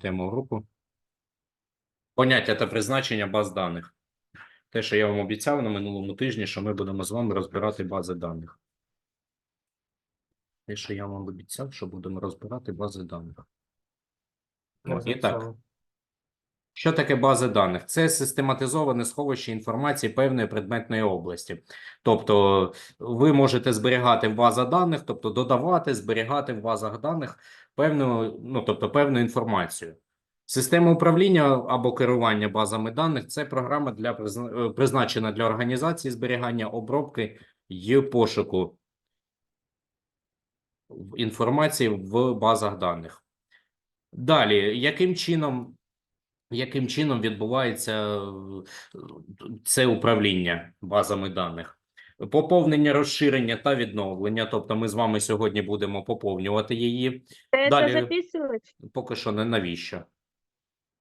тему групу. Поняття та призначення баз даних. Те, що я вам обіцяв на минулому тижні, що ми будемо з вами розбирати бази даних. Те, що я вам обіцяв, що будемо розбирати бази даних. От, і так. Що таке бази даних? Це систематизоване сховище інформації певної предметної області. Тобто ви можете зберігати в базах даних, тобто додавати, зберігати в базах даних певну, ну, тобто певну інформацію. Система управління або керування базами даних це програма для е, призначена для організації зберігання, обробки і пошуку інформації в базах даних. Далі, яким чином яким чином відбувається е, це управління базами даних? Поповнення, розширення та відновлення. Тобто, ми з вами сьогодні будемо поповнювати її. Це Далі. записувати? Поки що не навіщо.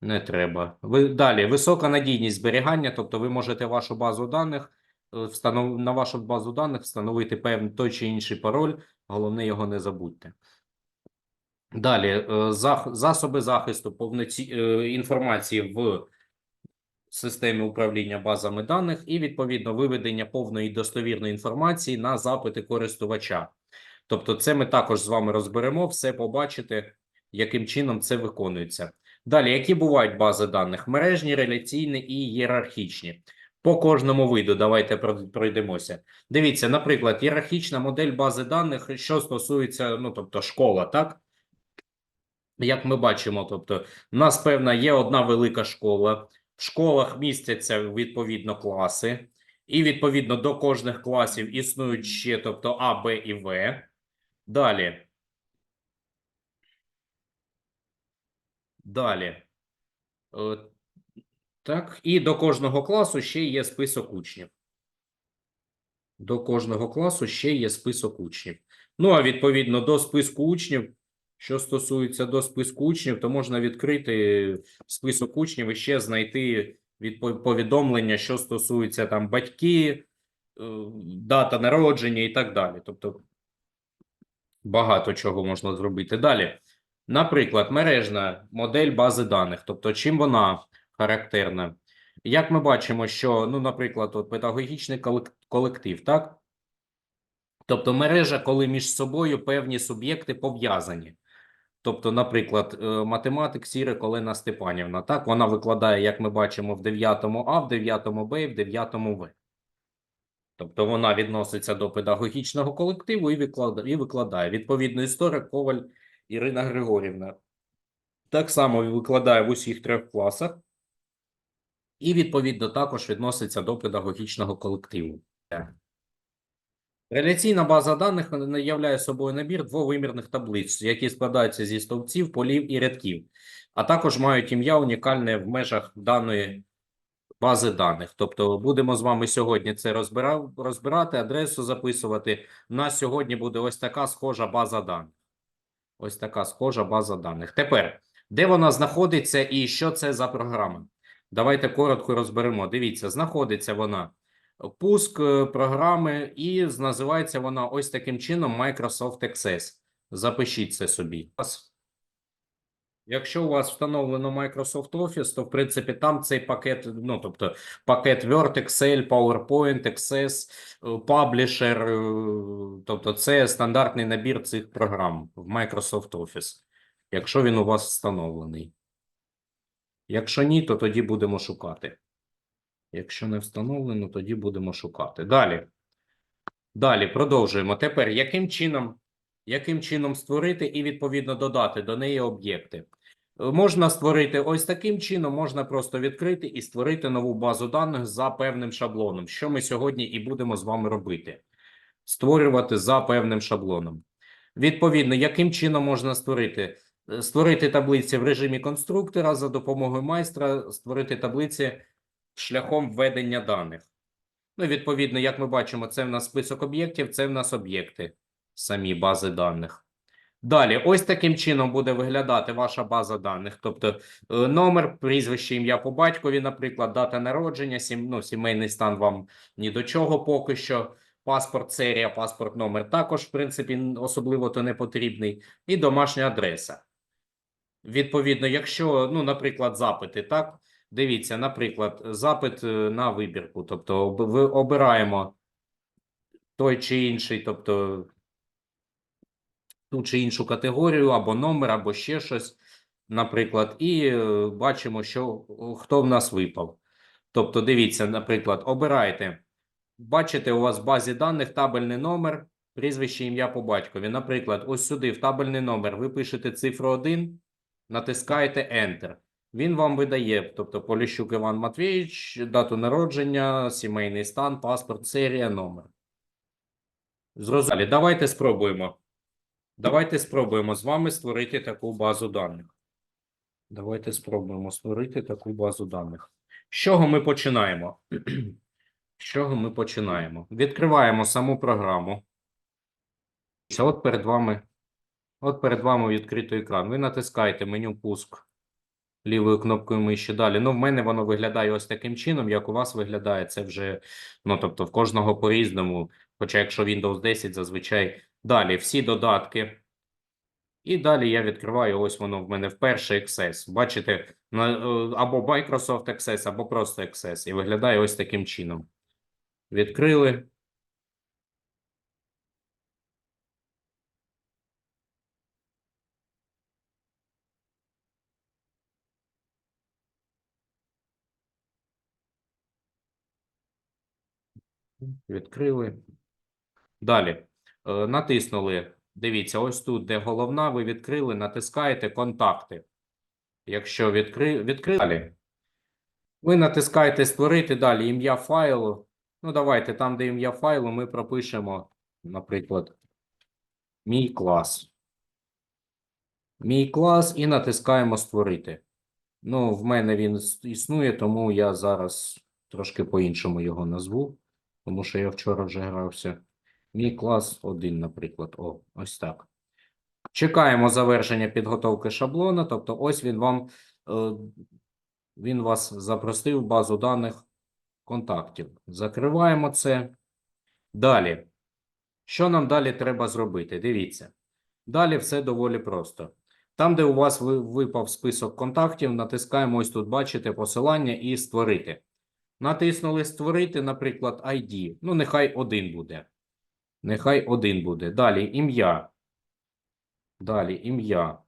Не треба. Ви далі висока надійність зберігання, тобто ви можете вашу базу даних е, встанов... на вашу базу даних встановити певний той чи інший пароль. Головне його не забудьте. Далі е, зах... засоби захисту повноці... е, інформації в системі управління базами даних і відповідно виведення повної достовірної інформації на запити користувача. Тобто, це ми також з вами розберемо, все побачите, яким чином це виконується. Далі, які бувають бази даних? Мережні, реляційні і ієрархічні. По кожному виду давайте пройдемося. Дивіться, наприклад, ієрархічна модель бази даних, що стосується, ну тобто, школа, так? Як ми бачимо, тобто, у нас певна є одна велика школа. В школах містяться відповідно класи, і відповідно до кожних класів існують ще, тобто А, Б і В. Далі. Далі. Е, Так, і до кожного класу ще є список учнів. До кожного класу ще є список учнів. Ну, а відповідно до списку учнів, що стосується до списку учнів, то можна відкрити список учнів і ще знайти відпо- повідомлення, що стосується там батьки, е, дата народження і так далі. Тобто багато чого можна зробити. Далі. Наприклад, мережна модель бази даних, тобто чим вона характерна? Як ми бачимо, що, ну, наприклад, от педагогічний колектив, так? Тобто мережа, коли між собою певні суб'єкти пов'язані. Тобто, наприклад, е, математик Сірик Олена Степанівна, так, вона викладає, як ми бачимо, в 9 А, в 9 Б і в 9 В. Тобто вона відноситься до педагогічного колективу і викладає, і викладає. Відповідно, історик Коваль Ірина Григорівна. Так само викладає в усіх трьох класах. І, відповідно, також відноситься до педагогічного колективу. Реляційна база даних являє собою набір двовимірних таблиць, які складаються зі стовпців, полів і рядків, а також мають ім'я унікальне в межах даної бази даних. Тобто будемо з вами сьогодні це розбира- розбирати, адресу записувати. У нас сьогодні буде ось така схожа база даних. Ось така схожа база даних. Тепер, де вона знаходиться і що це за програма? Давайте коротко розберемо. Дивіться, знаходиться вона пуск е, програми, і називається вона ось таким чином Microsoft Access. Запишіть це собі. Якщо у вас встановлено Microsoft Office, то в принципі там цей пакет, ну тобто пакет Word, Excel, PowerPoint, Access, е, Publisher, е, тобто це стандартний набір цих програм в Microsoft Office, якщо він у вас встановлений. Якщо ні, то тоді будемо шукати. Якщо не встановлено, тоді будемо шукати. Далі. Далі продовжуємо. Тепер, яким чином, яким чином створити і відповідно додати до неї об'єкти? Можна створити ось таким чином, можна просто відкрити і створити нову базу даних за певним шаблоном, що ми сьогодні і будемо з вами робити. Створювати за певним шаблоном. Відповідно, яким чином можна створити? Е, Створити таблиці в режимі конструктора за допомогою майстра, створити таблиці шляхом введення даних. Ну, відповідно, як ми бачимо, це в нас список об'єктів, це в нас об'єкти, самі бази даних. Далі, ось таким чином буде виглядати ваша база даних. Тобто е, номер, прізвище, ім'я по батькові, наприклад, дата народження, сім, ну, сімейний стан вам ні до чого поки що. Паспорт, серія, паспорт, номер також, в принципі, особливо то не потрібний. І домашня адреса. Відповідно, якщо, ну, наприклад, запити, так? Дивіться, наприклад, запит е, на вибірку. Тобто ви обираємо той чи інший, тобто ту чи іншу категорію, або номер, або ще щось, наприклад, і е, бачимо, що хто в нас випав. Тобто, дивіться, наприклад, обирайте. Бачите, у вас в базі даних табельний номер, прізвище, ім'я по батькові. Наприклад, ось сюди, в табельний номер, ви пишете цифру 1, натискаєте Enter. Він вам видає, тобто Поліщук Іван Матвійович, дату народження, сімейний стан, паспорт, серія, номер. Зрозуміло. Давайте спробуємо. Давайте спробуємо з вами створити таку базу даних. Давайте спробуємо створити таку базу даних. З чого ми починаємо? З чого ми починаємо? Відкриваємо саму програму. От перед вами, от перед вами відкритий екран. Ви натискаєте меню пуск лівою кнопкою миші. Далі. Ну, в мене воно виглядає ось таким чином, як у вас виглядає. Це вже, ну, тобто, в кожного по-різному. Хоча, якщо Windows 10, зазвичай далі всі додатки. І далі я відкриваю, ось воно в мене в перший Access. Бачите, е, або Microsoft Access, або просто Access. І виглядає ось таким чином. Відкрили. Відкрили. Далі. Е, Натиснули. Дивіться, ось тут, де головна, ви відкрили, натискаєте контакти. Якщо відкри... відкрили. Далі. Ви натискаєте створити далі ім'я файлу. Ну, давайте, там, де ім'я файлу, ми пропишемо, наприклад, мій клас. Мій клас і натискаємо створити. Ну, в мене він існує, тому я зараз трошки по-іншому його назву, тому що я вчора вже грався. Мій клас 1, наприклад. О, ось так. Чекаємо завершення підготовки шаблона. Тобто, ось він вам, е, він вас запросив в базу даних контактів. Закриваємо це. Далі. Що нам далі треба зробити? Дивіться. Далі все доволі просто. Там, де у вас випав список контактів, натискаємо ось тут, бачите, посилання і створити. Натиснули створити, наприклад, ID. Ну, нехай один буде. Нехай один буде. Далі ім'я. Далі ім'я.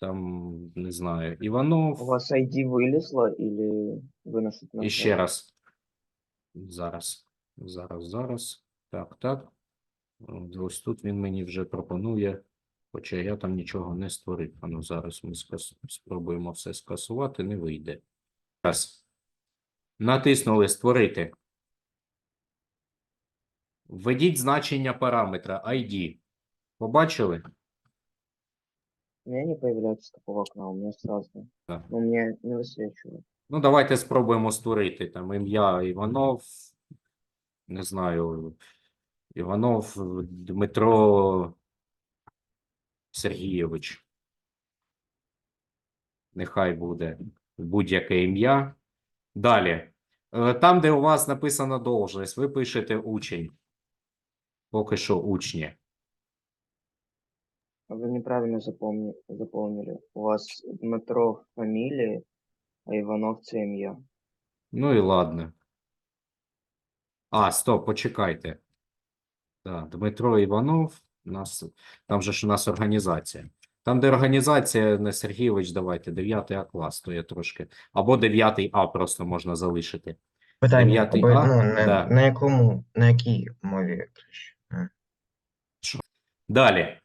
Там, не знаю, Іванов. У вас ID вылезло или выносит на І ще раз. Зараз. Зараз, зараз. Так, так. Ось тут він мені вже пропонує, хоча я там нічого не створив. А ну зараз ми спробуємо все скасувати, не вийде. Раз. Натиснули створити. Введіть значення параметра ID. Побачили? У меня не появляется такого окна, у меня сразу. Да. Но у меня не высвечивает. Ну, давайте спробуємо створити там ім'я Іванов. Не знаю. Іванов Дмитро Сергійович. Нехай буде будь-яке ім'я. Далі. Е, Там, де у вас написана должність, ви пишете учень. Поки що учні. Вы неправильно запомни, заполнили. У вас Дмитро фамилия, а Иванов це ім'я. Ну і ладно. А, стоп, почекайте. Так, Дмитро Іванов. У нас, там же ж у нас організація. Там, де організація, не Сергійович, давайте, 9 А клас, то я трошки. Або 9 А просто можна залишити. Питання, Дев'ятий аби, А? ну, на, Да. на якому, на якій мові краще? Далі.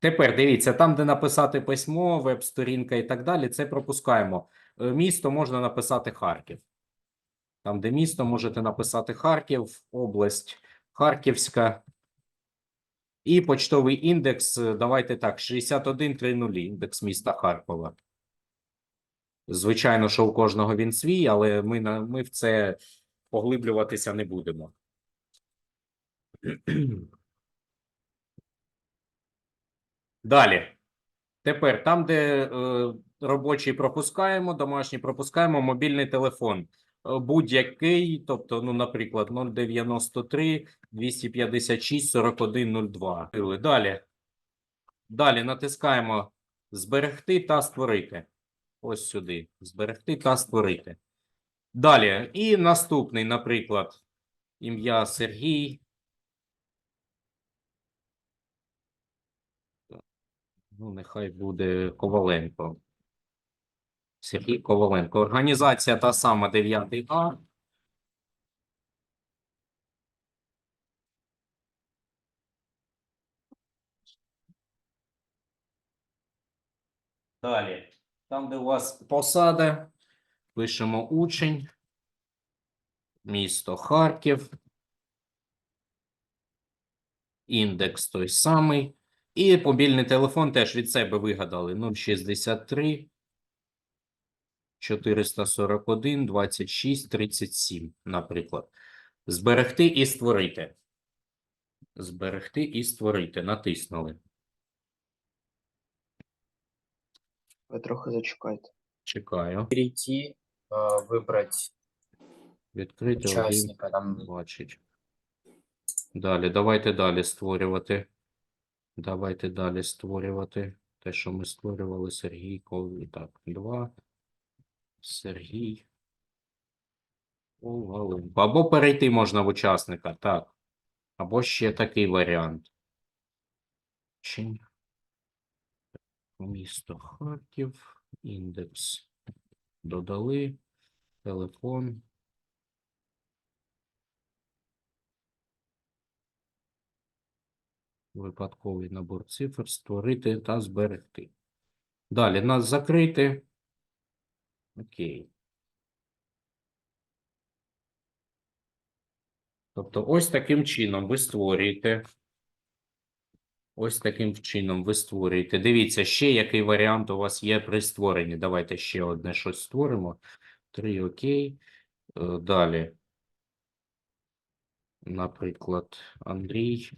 Тепер дивіться, там, де написати письмо, веб-сторінка і так далі, це пропускаємо. Е, Місто можна написати Харків. Там, де місто, можете написати Харків, область Харківська. І почтовий індекс, е, давайте так, 6130, індекс міста Харкова. Звичайно, що у кожного він свій, але ми, на, ми в це поглиблюватися не будемо. Далі. Тепер там, де е, робочий пропускаємо, домашній пропускаємо, мобільний телефон. Е, Будь-який, тобто, ну, наприклад, 093 256 4102. Далі. Далі натискаємо Зберегти та створити. Ось сюди. Зберегти та створити. Далі. І наступний, наприклад, ім'я Сергій. Ну, нехай буде Коваленко. Сергій Коваленко. Організація та сама 9 А. Далі. Там, де у вас посада, пишемо учень, місто Харків, індекс той самий. І мобільний телефон теж від себе вигадали 063 441 26 37, наприклад. Зберегти і створити. Зберегти і створити. Натиснули. Ви трохи зачекайте. Чекаю. перейти, э, выбрать Відкрити один. участника, там Бачить. Далі, давайте далі створювати. Давайте далі створювати. Те, що ми створювали, Сергій Ков. І Так, два. Сергій. Коваленко. Або перейти можна в учасника, так. Або ще такий варіант. Чи... Місто Харків, індекс. Додали. Телефон. випадковий набор цифр, створити та зберегти. Далі нас закрити. Окей. Тобто, ось таким чином ви створюєте. Ось таким чином ви створюєте. Дивіться, ще який варіант у вас є при створенні. Давайте ще одне щось створимо. Три окей. Е, Далі. Наприклад, Андрій.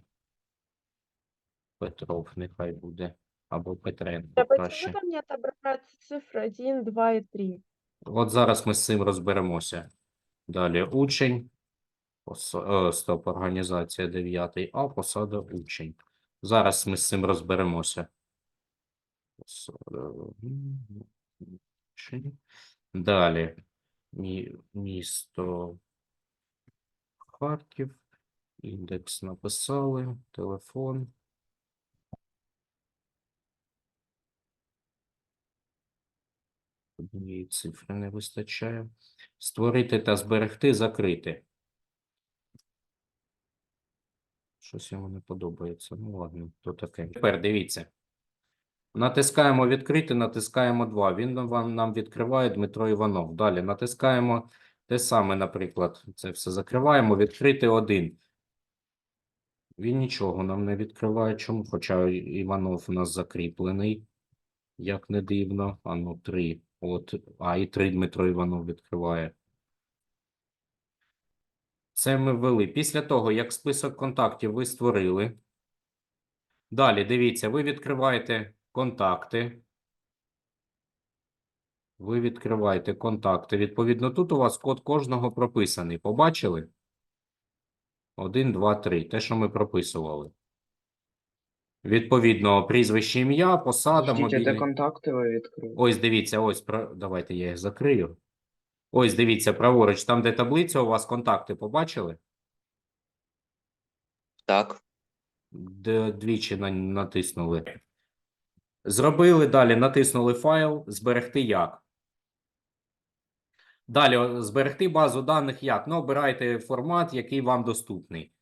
Петров, нехай буде. Або Петренко А краще. почему там не отображаются цифры 1, 2 и 3? От зараз ми з цим розберемося. Далі учень. Поса... е, Стоп, організація 9 А, посада учень. Зараз ми з цим розберемося. Посада. Далі. Мі... Місто Харків. Індекс написали. Телефон. Однієї цифри не вистачає. Створити та зберегти, закрити. Щось йому не подобається. Ну ладно, то таке. Тепер дивіться. Натискаємо відкрити, натискаємо 2. Він нам- відкриває Дмитро Іванов. Далі натискаємо те саме, наприклад. Це все закриваємо. Відкрити 1. Він нічого нам не відкриває. Чому? Хоча Іванов у нас закріплений. Як не дивно. А ну, 3. От, а і 3 Дмитро Іванов відкриває. Це ми ввели. Після того, як список контактів ви створили. Далі, дивіться, ви відкриваєте контакти. Ви відкриваєте контакти. Відповідно, тут у вас код кожного прописаний. Побачили? 1, 2, 3. Те, що ми прописували. Відповідно, прізвище ім'я, посада, Ждіть, де мобільний. контакти ви відкрили? Ось дивіться, ось про... давайте я їх закрию. Ось дивіться, праворуч, там, де таблиця, у вас контакти побачили? так. Д- Двічі на... натиснули. Зробили далі, натиснули файл, зберегти як. Далі о, зберегти базу даних як. Ну, обирайте формат, який вам доступний.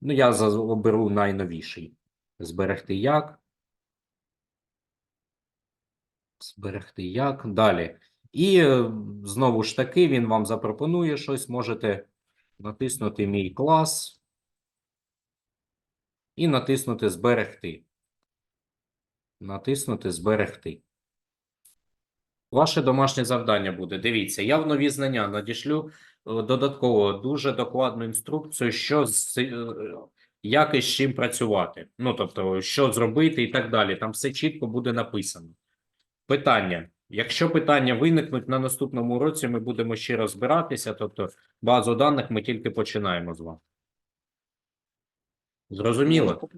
Ну, я за- оберу найновіший. Зберегти як. Зберегти як. Далі. І е, знову ж таки він вам запропонує щось. Можете натиснути мій клас і натиснути Зберегти. Натиснути Зберегти. Ваше домашнє завдання буде. Дивіться, я в нові знання надішлю е, додатково дуже докладну інструкцію, що з, е, як і з чим працювати. Ну, тобто, що зробити і так далі. Там все чітко буде написано. Питання. Якщо питання виникнуть на наступному уроці, ми будемо ще розбиратися. Тобто, базу даних ми тільки починаємо з вами. Зрозуміло?